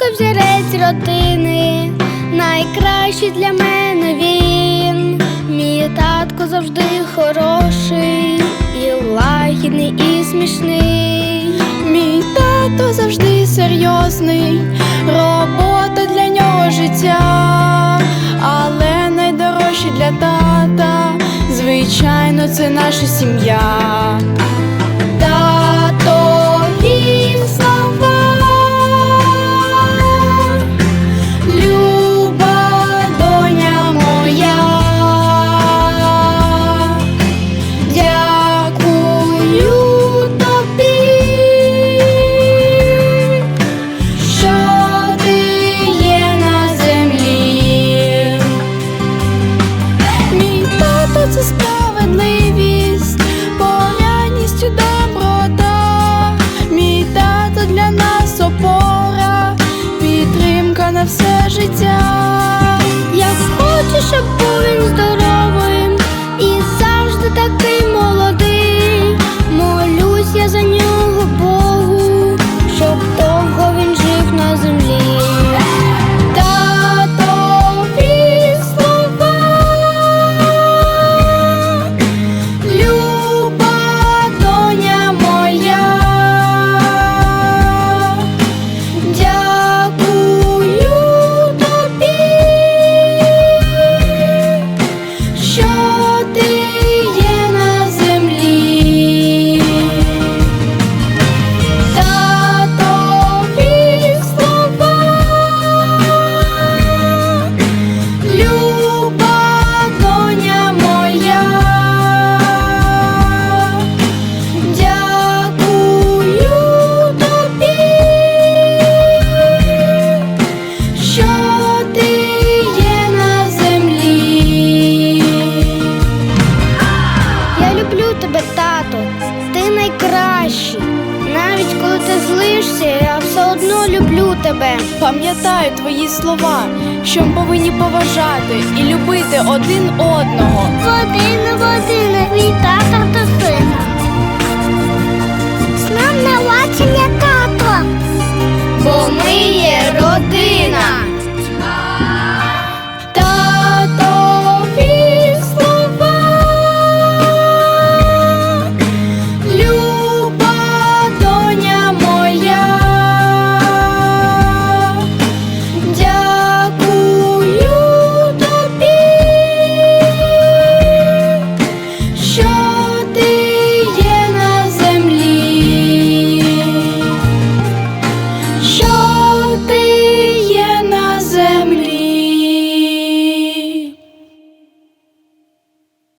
татко взірець родини, найкращий для мене він. Мій татко завжди хороший, і лагідний, і смішний. Мій тато завжди серйозний, робота для нього життя, але найдорожче для тата, звичайно, це наша сім'я. На все життя. я хочу, щоб злишся, я все одно люблю тебе. Пам'ятаю твої слова, що ми повинні поважати і любити один одного. Один в один